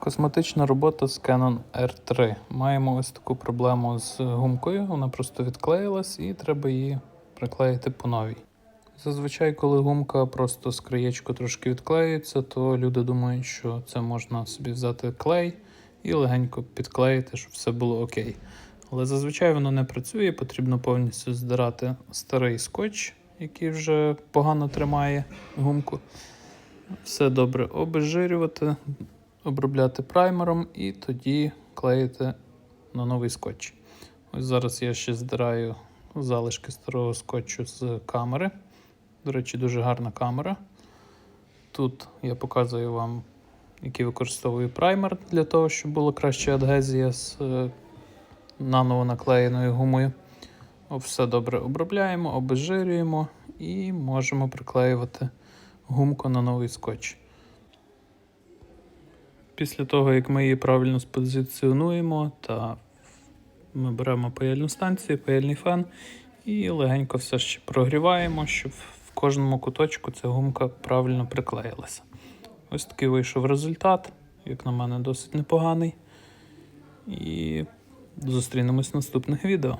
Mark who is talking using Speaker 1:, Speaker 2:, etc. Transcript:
Speaker 1: Косметична робота з Canon R3. Маємо ось таку проблему з гумкою, вона просто відклеїлась і треба її приклеїти по новій. Зазвичай, коли гумка просто з краєчку трошки відклеюється, то люди думають, що це можна собі взяти клей і легенько підклеїти, щоб все було окей. Але зазвичай воно не працює, потрібно повністю здирати старий скотч, який вже погано тримає гумку. Все добре обезжирювати, обробляти праймером і тоді клеїти на новий скотч. Ось зараз я ще здираю залишки старого скотчу з камери. До речі, дуже гарна камера. Тут я показую вам, який використовую праймер для того, щоб була краща адгезія з е, наново наклеєною гумою. Все добре обробляємо, обезжирюємо і можемо приклеювати гумку на новий скотч. Після того, як ми її правильно спозиціонуємо, та ми беремо паяльну станцію, паяльний фен і легенько все ще прогріваємо, щоб в кожному куточку ця гумка правильно приклеїлася. Ось такий вийшов результат, як на мене, досить непоганий. І зустрінемось в наступних відео.